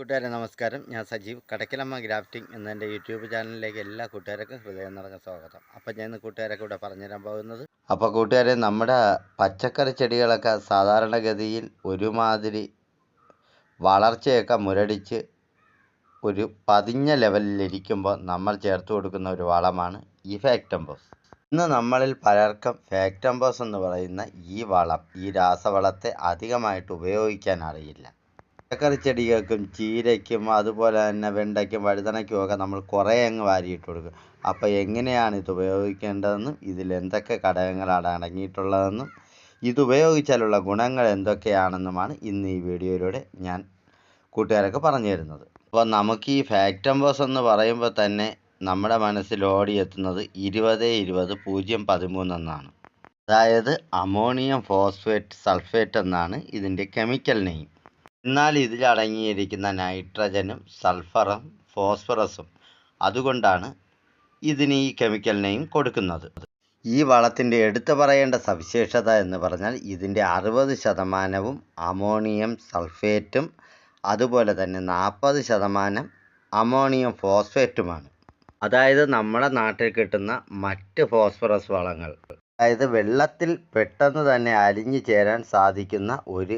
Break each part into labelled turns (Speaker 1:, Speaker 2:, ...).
Speaker 1: കൂട്ടുകാരെ നമസ്കാരം. ഞാൻ സജീവ്. കടക്കിലമ്മ ഗ്രാഫ്റ്റിംഗ് എന്ന എന്റെ യൂട്യൂബ് ചാനലിലേക്ക് എല്ലാ കൂട്ടുകാർക്കും ഹൃദയം നിറഞ്ഞ സ്വാഗതം. അപ്പം ഞാൻ ഇന്ന് കൂട്ടുകാരൊക്കെ ഇവിടെ പറഞ്ഞുതരാൻ പോകുന്നത്. അപ്പോൾ കൂട്ടുകാരെ നമ്മുടെ പച്ചക്കറി ചെടികളൊക്കെ സാധാരണഗതിയിൽ ഒരുമാതിരി വളർച്ചയൊക്കെ മുരടിച്ച് ഒരു പതിഞ്ഞ ലെവലിലിരിക്കുമ്പോൾ നമ്മൾ ചേർത്ത് കൊടുക്കുന്ന ഒരു വളമാണ് ഈ ഫാക്ടംബോസ്. ഇന്ന് നമ്മളിൽ പലർക്കും ഫാക്ടംബോസ് എന്ന് പറയുന്ന ഈ വളം ഈ രാസവളത്തെ അധികമായിട്ട് ഉപയോഗിക്കാൻ അറിയില്ല. പച്ചക്കറി ചെടികൾക്കും ചീരയ്ക്കും അതുപോലെ തന്നെ വെണ്ടയ്ക്കും വഴുതനയ്ക്കും ഒക്കെ നമ്മൾ കുറേ അങ്ങ് വാരിയിട്ട് കൊടുക്കും. അപ്പോൾ എങ്ങനെയാണ് ഇത് ഉപയോഗിക്കേണ്ടതെന്നും ഇതിൽ എന്തൊക്കെ ഘടകങ്ങളാണ് അടങ്ങിയിട്ടുള്ളതെന്നും ഇത് ഉപയോഗിച്ചാലുള്ള ഗുണങ്ങൾ എന്തൊക്കെയാണെന്നുമാണ് ഇന്ന് ഈ വീഡിയോയിലൂടെ ഞാൻ കൂട്ടുകാരൊക്കെ പറഞ്ഞു തരുന്നത്. അപ്പോൾ നമുക്ക് ഈ ഫാക്ടംബോസ് എന്ന് പറയുമ്പോൾ തന്നെ നമ്മുടെ മനസ്സിൽ ഓടിയെത്തുന്നത് ഇരുപത് ഇരുപത് പൂജ്യം പതിമൂന്ന് എന്നാണ്. അതായത് അമോണിയം ഫോസ്ഫേറ്റ് സൾഫേറ്റ് എന്നാണ് ഇതിന്റെ കെമിക്കൽ നെയിം. എന്നാൽ ഇതിൽ അടങ്ങിയിരിക്കുന്ന നൈട്രജനും സൾഫറും ഫോസ്ഫറസും അതുകൊണ്ടാണ് ഇതിന് ഈ കെമിക്കൽ നെയിം കൊടുക്കുന്നത്. ഈ വളത്തിന്റെ എടുത്തു പറയേണ്ട സവിശേഷത എന്ന് പറഞ്ഞാൽ ഇതിന്റെ അറുപത് ശതമാനവും അമോണിയം സൾഫേറ്റും അതുപോലെ തന്നെ നാൽപ്പത് ശതമാനം അമോണിയം ഫോസ്ഫേറ്റുമാണ്. അതായത് നമ്മുടെ നാട്ടിൽ കിട്ടുന്ന മറ്റ് ഫോസ്ഫറസ് വളങ്ങൾ. അതായത് വെള്ളത്തിൽ പെട്ടെന്ന് തന്നെ അലിഞ്ഞു ചേരാൻ സാധിക്കുന്ന ഒരു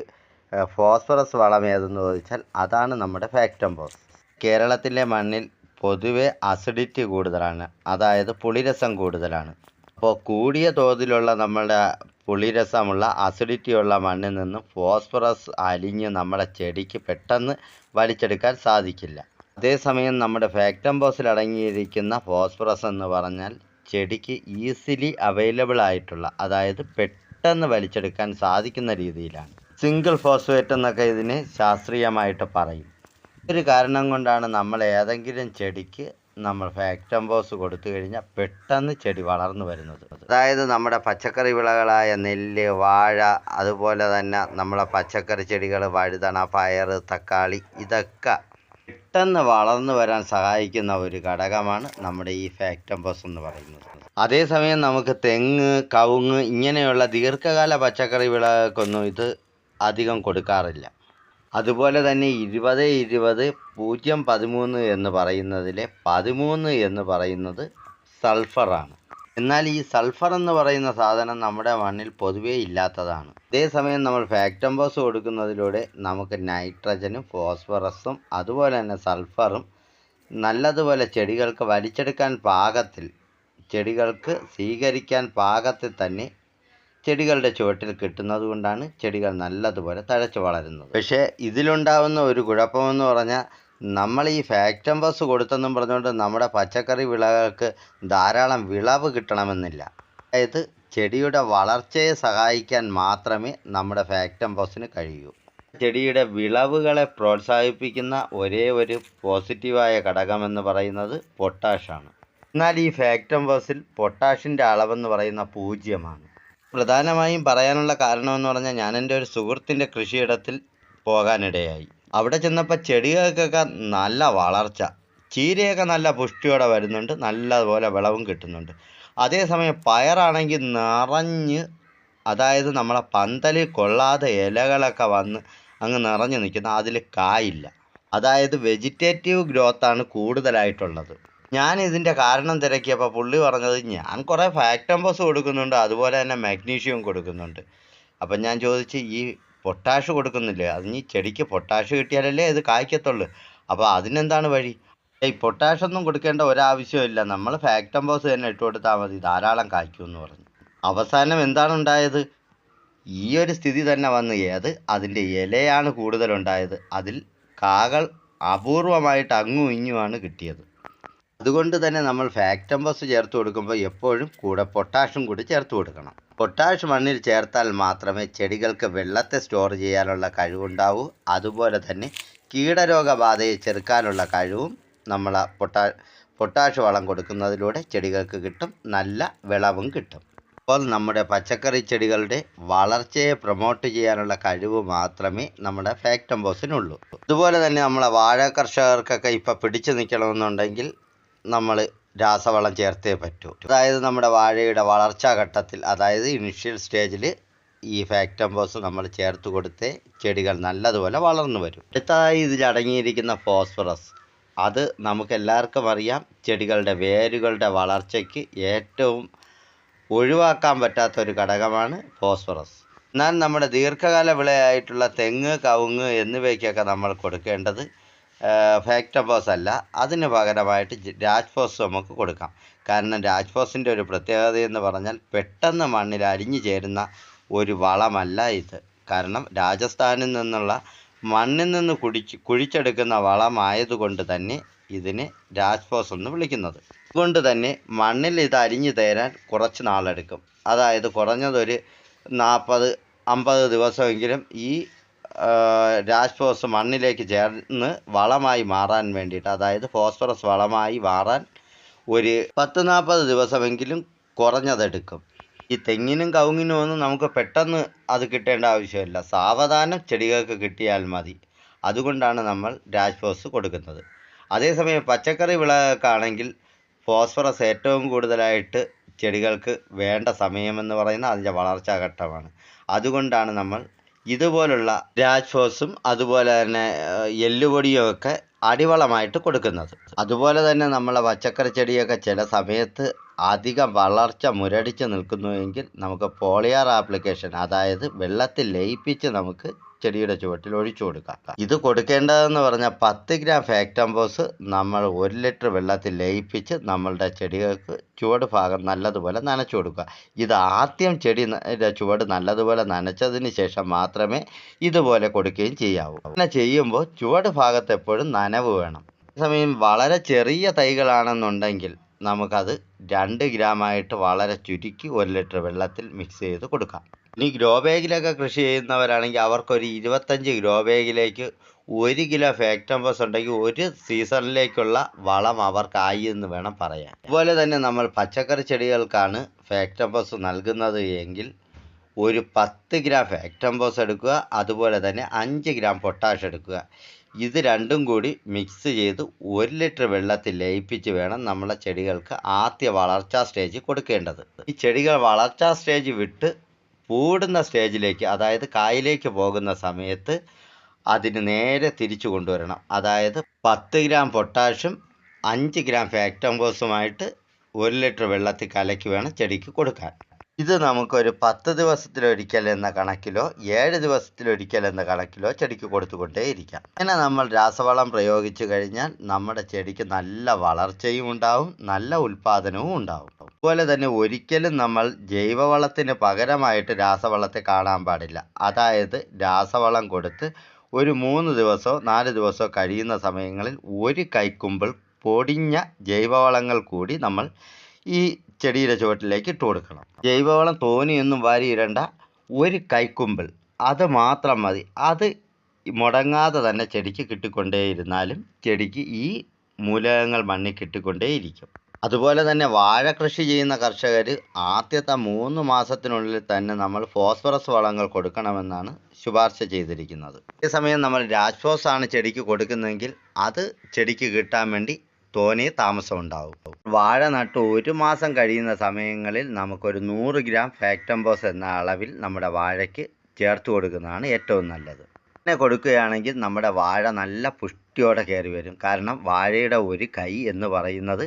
Speaker 1: ഫോസ്ഫറസ് വളം ഏതെന്ന് ചോദിച്ചാൽ അതാണ് നമ്മുടെ ഫാക്ടംബോസ് കേരളത്തിലെ മണ്ണിൽ പൊതുവെ അസിഡിറ്റി കൂടുതലാണ്. അതായത് പുളിരസം കൂടുതലാണ്. അപ്പോൾ കൂടിയ തോതിലുള്ള നമ്മുടെ പുളിരസമുള്ള അസിഡിറ്റിയുള്ള മണ്ണിൽ നിന്ന് ഫോസ്ഫറസ് അലിഞ്ഞ് നമ്മുടെ ചെടിക്ക് പെട്ടെന്ന് വലിച്ചെടുക്കാൻ സാധിക്കില്ല. അതേസമയം നമ്മുടെ ഫാക്ടംബോസിൽ അടങ്ങിയിരിക്കുന്ന ഫോസ്ഫറസ് എന്ന് പറഞ്ഞാൽ ചെടിക്ക് ഈസിലി അവൈലബിൾ ആയിട്ടുള്ള അതായത് പെട്ടെന്ന് വലിച്ചെടുക്കാൻ സാധിക്കുന്ന രീതിയിലാണ്. സിംഗിൾ ഫോസ്ഫേറ്റ് എന്നൊക്കെ ഇതിന് ശാസ്ത്രീയമായിട്ട് പറയും. ഒരു കാരണം കൊണ്ടാണ് നമ്മൾ ഏതെങ്കിലും ചെടിക്ക് നമ്മൾ ഫാക്ടംബോസ് കൊടുത്തു കഴിഞ്ഞാൽ പെട്ടെന്ന് ചെടി വളർന്നു വരുന്നത്. അതായത് നമ്മുടെ പച്ചക്കറി വിളകളായ നെല്ല് വാഴ അതുപോലെ തന്നെ നമ്മളെ പച്ചക്കറി ചെടികൾ വഴുതണ പയർ തക്കാളി ഇതൊക്കെ പെട്ടെന്ന് വളർന്നു വരാൻ സഹായിക്കുന്ന ഒരു ഘടകമാണ് നമ്മുടെ ഈ ഫാക്ടംബോസ് എന്ന് പറയുന്നത്. അതേസമയം നമുക്ക് തെങ്ങ് കവുങ്ങ് ഇങ്ങനെയുള്ള ദീർഘകാല പച്ചക്കറി വിളകൾക്കൊന്നും ഇത് അധികം കൊടുക്കാറില്ല. അതുപോലെ തന്നെ ഇരുപത് ഇരുപത് പൂജ്യം പതിമൂന്ന് എന്ന് പറയുന്നതിലെ പതിമൂന്ന് എന്ന് പറയുന്നത് സൾഫറാണ്. എന്നാൽ ഈ സൾഫർ എന്ന് പറയുന്ന സാധനം നമ്മുടെ മണ്ണിൽ പൊതുവേ ഇല്ലാത്തതാണ്. അതേസമയം നമ്മൾ ഫാക്ടംബോസ് കൊടുക്കുന്നതിലൂടെ നമുക്ക് നൈട്രജനും ഫോസ്ഫറസും അതുപോലെ തന്നെ സൾഫറും നല്ലതുപോലെ ചെടികൾക്ക് വലിച്ചെടുക്കാൻ പാകത്തിൽ ചെടികൾക്ക് സ്വീകരിക്കാൻ പാകത്തിൽ തന്നെ ചെടികളുടെ ചുവട്ടിൽ കിട്ടുന്നത് കൊണ്ടാണ് ചെടികൾ നല്ലതുപോലെ തഴച്ചു വളരുന്നത്. പക്ഷേ ഇതിലുണ്ടാവുന്ന ഒരു കുഴപ്പമെന്ന് പറഞ്ഞാൽ നമ്മൾ ഈ ഫാക്ടംബസ് കൊടുത്തെന്നും പറഞ്ഞുകൊണ്ട് നമ്മുടെ പച്ചക്കറി വിളകൾക്ക് ധാരാളം വിളവ് കിട്ടണമെന്നില്ല. അതായത് ചെടിയുടെ വളർച്ചയെ സഹായിക്കാൻ മാത്രമേ നമ്മുടെ ഫാക്ടംബസിന് കഴിയൂ. ചെടിയുടെ വിളവുകളെ പ്രോത്സാഹിപ്പിക്കുന്ന ഒരേ ഒരു പോസിറ്റീവായ ഘടകമെന്ന് പറയുന്നത് പൊട്ടാഷാണ്. എന്നാൽ ഈ ഫാക്ടംബസിൽ പൊട്ടാഷിന്റെ അളവെന്ന് പറയുന്ന പൂജ്യമാണ്. പ്രധാനമായും പറയാനുള്ള കാരണമെന്ന് പറഞ്ഞാൽ ഞാൻ എന്റെ ഒരു സുഹൃത്തിന്റെ കൃഷിയിടത്തിൽ പോകാനിടയായി. അവിടെ ചെന്നപ്പോൾ ചെടികൾക്കൊക്കെ നല്ല വളർച്ച ചീരയൊക്കെ നല്ല പുഷ്ടിയോടെ വരുന്നുണ്ട് നല്ലതുപോലെ വിളവും കിട്ടുന്നുണ്ട്. അതേസമയം പയറാണെങ്കിൽ നിറഞ്ഞ് അതായത് നമ്മളെ പന്തലിൽ കൊള്ളാതെ ഇലകളൊക്കെ വന്ന് അങ്ങ് നിറഞ്ഞു നിൽക്കുന്ന അതിൽ കായില്ല. അതായത് വെജിറ്റേറ്റീവ് ഗ്രോത്താണ് കൂടുതലായിട്ടുള്ളത്. ഞാൻ ഇതിന്റെ കാരണം തിരക്കിയപ്പോൾ പുള്ളി പറഞ്ഞത് ഞാൻ കുറേ ഫാക്ടംബോസ് കൊടുക്കുന്നുണ്ട് അതുപോലെ തന്നെ മാഗ്നീഷ്യം കൊടുക്കുന്നുണ്ട്. അപ്പം ഞാൻ ചോദിച്ച് ഈ പൊട്ടാഷ് കൊടുക്കുന്നില്ലേ? അതിന് ചെടിക്ക് പൊട്ടാഷ് കിട്ടിയാലല്ലേ ഇത് കായ്ക്കത്തുള്ളൂ? അപ്പോൾ അതിനെന്താണ് വഴി? ഈ പൊട്ടാഷൊന്നും കൊടുക്കേണ്ട ഒരാവശ്യമില്ല നമ്മൾ ഫാക്ടംബോസ് തന്നെ ഇട്ട് കൊടുത്താൽ മതി. ധാരാളം കായ്ക്കുമെന്ന് പറഞ്ഞു. അവസാനം എന്താണ് ഉണ്ടായത്? ഈ ഒരു സ്ഥിതി തന്നെ വന്നു ഏത്? അതിന്റെ ഇലയാണ് കൂടുതലുണ്ടായത്. അതിൽ കാകൾ അപൂർവമായിട്ട് അങ്ങും ഇങ്ങുമാണ് കിട്ടിയത്. അതുകൊണ്ട് തന്നെ നമ്മൾ ഫാക്ടംബസ് ചേർത്ത് കൊടുക്കുമ്പോൾ എപ്പോഴും കൂടെ പൊട്ടാഷും കൂടി ചേർത്ത് കൊടുക്കണം. പൊട്ടാഷ് മണ്ണിൽ ചേർത്താൽ മാത്രമേ ചെടികൾക്ക് വെള്ളത്തെ സ്റ്റോർ ചെയ്യാനുള്ള കഴിവുണ്ടാവൂ. അതുപോലെ തന്നെ കീടരോഗബാധയെ ചെറുക്കാനുള്ള കഴിവും നമ്മൾ പൊട്ടാ പൊട്ടാഷ് വളം കൊടുക്കുന്നതിലൂടെ ചെടികൾക്ക് കിട്ടും. നല്ല വിളവും കിട്ടും. അപ്പോൾ നമ്മുടെ പച്ചക്കറി ചെടികളുടെ വളർച്ചയെ പ്രൊമോട്ട് ചെയ്യാനുള്ള കഴിവ് മാത്രമേ നമ്മുടെ ഫാക്ടംബോസിനുള്ളൂ അതുപോലെ തന്നെ നമ്മളെ വാഴ കർഷകർക്കൊക്കെ ഇപ്പോൾ പിടിച്ചു നിൽക്കണമെന്നുണ്ടെങ്കിൽ നമ്മൾ രാസവളം ചേർത്തേ പറ്റൂ. അതായത് നമ്മുടെ വാഴയുടെ വളർച്ചാ ഘട്ടത്തിൽ അതായത് ഇനിഷ്യൽ സ്റ്റേജിൽ ഈ ഫാക്ടംബോസ് നമ്മൾ ചേർത്ത് കൊടുത്തേ ചെടികൾ നല്ലതുപോലെ വളർന്നു വരും. അടുത്തതായി ഇതിൽ അടങ്ങിയിരിക്കുന്ന ഫോസ്ഫറസ് അത് നമുക്ക് എല്ലാവർക്കും അറിയാം ചെടികളുടെ വേരുകളുടെ വളർച്ചയ്ക്ക് ഏറ്റവും ഒഴിവാക്കാൻ പറ്റാത്ത ഒരു ഘടകമാണ് ഫോസ്ഫറസ് എന്നാൽ നമ്മുടെ ദീർഘകാല വിളയായിട്ടുള്ള തെങ്ങ് കവുങ്ങ് എന്നിവയ്ക്കൊക്കെ നമ്മൾ കൊടുക്കേണ്ടത് ഫാക്ടംബോസ് അല്ല. അതിന് പകരമായിട്ട് രാജ്ഫോസ് നമുക്ക് കൊടുക്കാം. കാരണം രാജ്ഫോസിന്റെ ഒരു പ്രത്യേകത എന്ന് പറഞ്ഞാൽ പെട്ടെന്ന് മണ്ണിൽ അലിഞ്ഞു ചേരുന്ന ഒരു വളമല്ല ഇത്. കാരണം രാജസ്ഥാനിൽ നിന്നുള്ള മണ്ണിൽ നിന്ന് കുടിച്ച് കുഴിച്ചെടുക്കുന്ന വളമായതുകൊണ്ട് തന്നെ ഇതിനെ രാജ്ഫോസ് എന്ന് വിളിക്കുന്നത്. അതുകൊണ്ട് തന്നെ മണ്ണിൽ ഇത് അരിഞ്ഞു തേരാൻ കുറച്ച് നാളെടുക്കും. അതായത് കുറഞ്ഞതൊരു നാൽപ്പത് അമ്പത് ദിവസമെങ്കിലും ഈ രാജ്ഫോസ് മണ്ണിലേക്ക് ചേർന്ന് വളമായി മാറാൻ വേണ്ടിയിട്ട് അതായത് ഫോസ്ഫറസ് വളമായി മാറാൻ ഒരു പത്ത് നാൽപ്പത് ദിവസമെങ്കിലും കുറഞ്ഞതെടുക്കും. ഈ തെങ്ങിനും കവുങ്ങിനും ഒന്നും നമുക്ക് പെട്ടെന്ന് അത് കിട്ടേണ്ട ആവശ്യമില്ല. സാവധാനം ചെടികൾക്ക് കിട്ടിയാൽ മതി. അതുകൊണ്ടാണ് നമ്മൾ രാജ്ഫോസ് കൊടുക്കുന്നത്. അതേസമയം പച്ചക്കറി വിളകൾക്കാണെങ്കിൽ ഫോസ്ഫറസ് ഏറ്റവും കൂടുതലായിട്ട് ചെടികൾക്ക് വേണ്ട സമയമെന്ന് പറയുന്നത് അതിന്റെ വളർച്ചാ ഘട്ടമാണ്. അതുകൊണ്ടാണ് നമ്മൾ ഇതുപോലുള്ള രാജ്ഫോസും അതുപോലെ തന്നെ എല്ലുപൊടിയും ഒക്കെ അടിവളമായിട്ട് കൊടുക്കുന്നത്. അതുപോലെ തന്നെ നമ്മളെ പച്ചക്കറി ചെടിയൊക്കെ ചില സമയത്ത് അധികം വളർച്ച മുരടിച്ച് നിൽക്കുന്നുവെങ്കിൽ നമുക്ക് പോളിയാർ ആപ്ലിക്കേഷൻ അതായത് വെള്ളത്തിൽ ലയിപ്പിച്ച് നമുക്ക് ചെടിയുടെ ചുവട്ടിൽ ഒഴിച്ചു കൊടുക്കാം ഇത് കൊടുക്കേണ്ടതെന്ന് പറഞ്ഞാൽ പത്ത് ഗ്രാം ഫാക്ടംബോസ് നമ്മൾ ഒരു ലിറ്റർ വെള്ളത്തിൽ ലയിപ്പിച്ച് നമ്മളുടെ ചെടികൾക്ക് ചുവട് ഭാഗം നല്ലതുപോലെ നനച്ചു കൊടുക്കുക. ഇത് ആദ്യം ചെടി ചുവട് നല്ലതുപോലെ നനച്ചതിന് ശേഷം മാത്രമേ ഇതുപോലെ കൊടുക്കുകയും ചെയ്യാവൂ. അങ്ങനെ ചെയ്യുമ്പോൾ ചുവട് ഭാഗത്ത് എപ്പോഴും നനവ് വേണം. സമയം വളരെ ചെറിയ തൈകളാണെന്നുണ്ടെങ്കിൽ നമുക്കത് രണ്ട് ഗ്രാമായിട്ട് വളരെ ചുരുക്കി ഒരു ലിറ്റർ വെള്ളത്തിൽ മിക്സ് ചെയ്ത് കൊടുക്കാം. ഇനി ഗ്രോ ബാഗിലൊക്കെ കൃഷി ചെയ്യുന്നവരാണെങ്കിൽ അവർക്കൊരു ഇരുപത്തഞ്ച് ഗ്രോ ബാഗിലേക്ക് ഒരു കിലോ ഫാക്ടംബസ് ഉണ്ടെങ്കിൽ ഒരു സീസണിലേക്കുള്ള വളം അവർക്കായി എന്ന് വേണം പറയാൻ. അതുപോലെ തന്നെ നമ്മൾ പച്ചക്കറി ചെടികൾക്കാണ് ഫാക്ടംബസ് നൽകുന്നത് എങ്കിൽ ഒരു പത്ത് ഗ്രാം ഫാക്ടംബോസ് എടുക്കുക അതുപോലെ തന്നെ അഞ്ച് ഗ്രാം പൊട്ടാഷ് എടുക്കുക. ഇത് രണ്ടും കൂടി മിക്സ് ചെയ്ത് ഒരു ലിറ്റർ വെള്ളത്തിൽ ലയിപ്പിച്ച് വേണം നമ്മളെ ചെടികൾക്ക് ആദ്യ വളർച്ചാ സ്റ്റേജ് കൊടുക്കേണ്ടത്. ഈ ചെടികൾ വളർച്ചാ സ്റ്റേജ് വിട്ട് പൂടുന്ന സ്റ്റേജിലേക്ക് അതായത് കായിലേക്ക് പോകുന്ന സമയത്ത് അതിന് നേരെ തിരിച്ചു കൊണ്ടുവരണം. അതായത് പത്ത് ഗ്രാം പൊട്ടാഷും അഞ്ച് ഗ്രാം ഫാക്ടംബോസുമായിട്ട് ഒരു ലിറ്റർ വെള്ളത്തിൽ കലക്കി വേണം ചെടിക്ക് കൊടുക്കാൻ. ഇത് നമുക്കൊരു പത്ത് ദിവസത്തിലൊരിക്കൽ എന്ന കണക്കിലോ ഏഴ് ദിവസത്തിലൊരിക്കൽ എന്ന കണക്കിലോ ചെടിക്ക് കൊടുത്തുകൊണ്ടേയിരിക്കാം. അങ്ങനെ നമ്മൾ രാസവളം പ്രയോഗിച്ചു കഴിഞ്ഞാൽ നമ്മുടെ ചെടിക്ക് നല്ല വളർച്ചയും ഉണ്ടാവും നല്ല ഉൽപാദനവും ഉണ്ടാവും. അതുപോലെ തന്നെ ഒരിക്കലും നമ്മൾ ജൈവവളത്തിന് പകരമായിട്ട് രാസവളത്തെ കാണാൻ പാടില്ല. അതായത് രാസവളം കൊടുത്ത് ഒരു മൂന്ന് ദിവസമോ നാല് ദിവസമോ കഴിയുന്ന സമയങ്ങളിൽ ഒരു കൈക്കുമ്പിൾ പൊടിഞ്ഞ ജൈവവളങ്ങൾ കൂടി നമ്മൾ ഈ ചെടിയുടെ ചുവട്ടിലേക്ക് ഇട്ട് കൊടുക്കണം. ജൈവവളം തോനെയൊന്നും വാരിയിടണ്ട. ഒരു കൈക്കുമ്പിൾ. അത് മാത്രം മതി. അത് മുടങ്ങാതെ തന്നെ ചെടിക്ക് കിട്ടിക്കൊണ്ടേയിരുന്നാലും ചെടിക്ക് ഈ മൂലകങ്ങൾ മണ്ണിൽ കിട്ടിക്കൊണ്ടേയിരിക്കും. അതുപോലെ തന്നെ വാഴ കൃഷി ചെയ്യുന്ന കർഷകർ ആദ്യത്തെ മൂന്ന് മാസത്തിനുള്ളിൽ തന്നെ നമ്മൾ ഫോസ്ഫറസ് വളങ്ങൾ കൊടുക്കണമെന്നാണ് ശുപാർശ ചെയ്തിരിക്കുന്നത്. അതേസമയം നമ്മൾ രാജ്ഫോസ് ആണ് ചെടിക്ക് കൊടുക്കുന്നതെങ്കിൽ അത് ചെടിക്ക് കിട്ടാൻ വേണ്ടി തോനെ താമസം ഉണ്ടാവും വാഴ നട്ട് ഒരു മാസം കഴിയുന്ന സമയങ്ങളിൽ നമുക്കൊരു നൂറ് ഗ്രാം ഫാക്ടംബോസ് എന്ന അളവിൽ നമ്മുടെ വാഴയ്ക്ക് ചേർത്ത് കൊടുക്കുന്നതാണ് ഏറ്റവും നല്ലത്. പിന്നെ കൊടുക്കുകയാണെങ്കിൽ നമ്മുടെ വാഴ നല്ല പുഷ്ടിയോടെ കയറി വരും. കാരണം വാഴയുടെ ഒരു കൈ എന്ന് പറയുന്നത്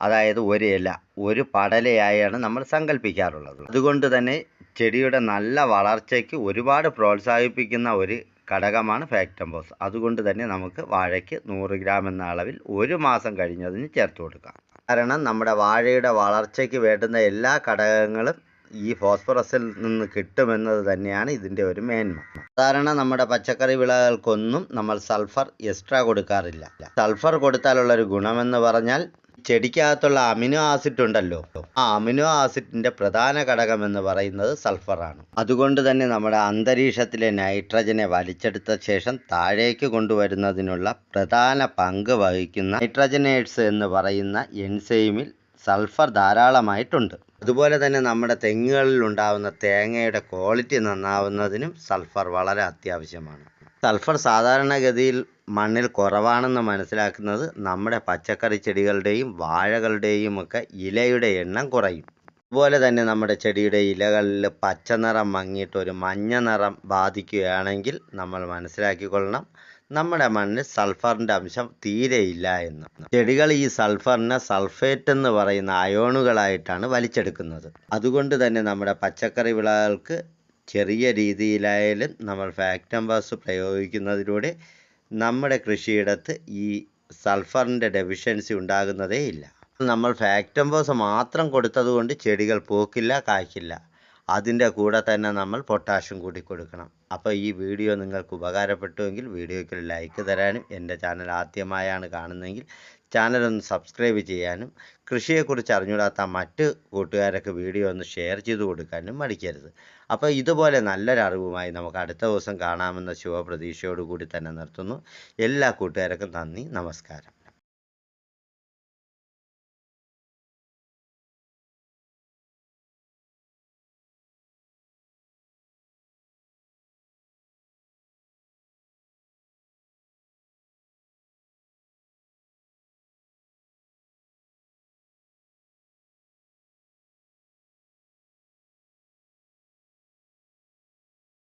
Speaker 1: അതായത് ഒരു ഇല ഒരു പടലയായാണ് നമ്മൾ സങ്കല്പിക്കാറുള്ളത് അതുകൊണ്ട് തന്നെ ചെടിയുടെ നല്ല വളർച്ചയ്ക്ക് ഒരുപാട് പ്രോത്സാഹിപ്പിക്കുന്ന ഒരു ഘടകമാണ് ഫാക്ടംബോസ്. അതുകൊണ്ട് തന്നെ നമുക്ക് വാഴയ്ക്ക് നൂറ് ഗ്രാം എന്ന അളവിൽ ഒരു മാസം കഴിഞ്ഞതിന് ചേർത്ത് കൊടുക്കാം. കാരണം നമ്മുടെ വാഴയുടെ വളർച്ചയ്ക്ക് വേണ്ടുന്ന എല്ലാ ഘടകങ്ങളും ഈ ഫോസ്ഫറസിൽ നിന്ന് കിട്ടുമെന്നത് തന്നെയാണ് ഇതിന്റെ ഒരു മേന്മ. സാധാരണ നമ്മുടെ പച്ചക്കറി വിളകൾക്കൊന്നും നമ്മൾ സൾഫർ എക്സ്ട്രാ കൊടുക്കാറില്ല. സൾഫർ കൊടുത്താലുള്ളൊരു ഗുണമെന്ന് പറഞ്ഞാൽ ചെടിക്കകത്തുള്ള അമിനോ ആസിഡ് ഉണ്ടല്ലോ. ആ അമിനോ ആസിഡിന്റെ പ്രധാന ഘടകം എന്ന് പറയുന്നത് സൾഫറാണ് അതുകൊണ്ട് തന്നെ നമ്മുടെ അന്തരീക്ഷത്തിലെ നൈട്രജനെ വലിച്ചെടുത്ത ശേഷം താഴേക്ക് കൊണ്ടുവരുന്നതിനുള്ള പ്രധാന പങ്ക് വഹിക്കുന്ന നൈട്രജനേഴ്സ് എന്ന് പറയുന്ന എൻസൈമിൽ സൾഫർ ധാരാളമായിട്ടുണ്ട്. അതുപോലെ തന്നെ നമ്മുടെ തെങ്ങുകളിൽ ഉണ്ടാകുന്ന തേങ്ങയുടെ ക്വാളിറ്റി നന്നാവുന്നതിനും സൾഫർ വളരെ അത്യാവശ്യമാണ്. സൾഫർ സാധാരണഗതിയിൽ മണ്ണിൽ കുറവാണെന്ന് മനസ്സിലാക്കുന്നത് നമ്മുടെ പച്ചക്കറി ചെടികളുടെയും വാഴകളുടെയും ഒക്കെ ഇലയുടെ എണ്ണം കുറയും. അതുപോലെ തന്നെ നമ്മുടെ ചെടിയുടെ ഇലകളിൽ പച്ച നിറം മങ്ങിയിട്ട് ഒരു മഞ്ഞ നിറം ബാധിക്കുകയാണെങ്കിൽ നമ്മൾ മനസ്സിലാക്കിക്കൊള്ളണം നമ്മുടെ മണ്ണിൽ സൾഫറിന്റെ അംശം തീരെയില്ല എന്ന്. ചെടികൾ ഈ സൾഫറിനെ സൾഫേറ്റ് എന്ന് പറയുന്ന അയോണുകളായിട്ടാണ് വലിച്ചെടുക്കുന്നത്. അതുകൊണ്ട് തന്നെ നമ്മുടെ പച്ചക്കറി വിളകൾക്ക് ചെറിയ രീതിയിലായാലും നമ്മൾ ഫാക്ടംബാസ് പ്രയോഗിക്കുന്നതിലൂടെ നമ്മുടെ കൃഷിയിടത്ത് ഈ സൾഫറിന്റെ ഡെഫിഷ്യൻസി ഉണ്ടാകുന്നതേ ഇല്ല. നമ്മൾ ഫാക്ടംബോസ് മാത്രം കൊടുത്തതുകൊണ്ട് ചെടികൾ പോക്കില്ല കായ്ക്കില്ല. അതിന്റെ കൂടെ തന്നെ നമ്മൾ പൊട്ടാഷ്യം കൂടി കൊടുക്കണം. അപ്പോൾ ഈ വീഡിയോ നിങ്ങൾക്ക് ഉപകാരപ്പെട്ടുവെങ്കിൽ വീഡിയോയ്ക്ക് ഒരു ലൈക്ക് തരാനും എന്റെ ചാനൽ ആദ്യമായാണ് കാണുന്നതെങ്കിൽ ചാനലൊന്ന് സബ്സ്ക്രൈബ് ചെയ്യാനും കൃഷിയെക്കുറിച്ച് അറിഞ്ഞുകൂടാത്ത മറ്റ് കൂട്ടുകാരൊക്കെ വീഡിയോ ഒന്ന് ഷെയർ ചെയ്ത് കൊടുക്കാനും മടിക്കരുത്. അപ്പോൾ ഇതുപോലെ നല്ലൊരറിവുമായി നമുക്ക് അടുത്ത ദിവസം കാണാമെന്ന ശുഭപ്രതീക്ഷയോടുകൂടി തന്നെ നിർത്തുന്നു. എല്ലാ കൂട്ടുകാർക്കും നന്ദി നമസ്കാരം.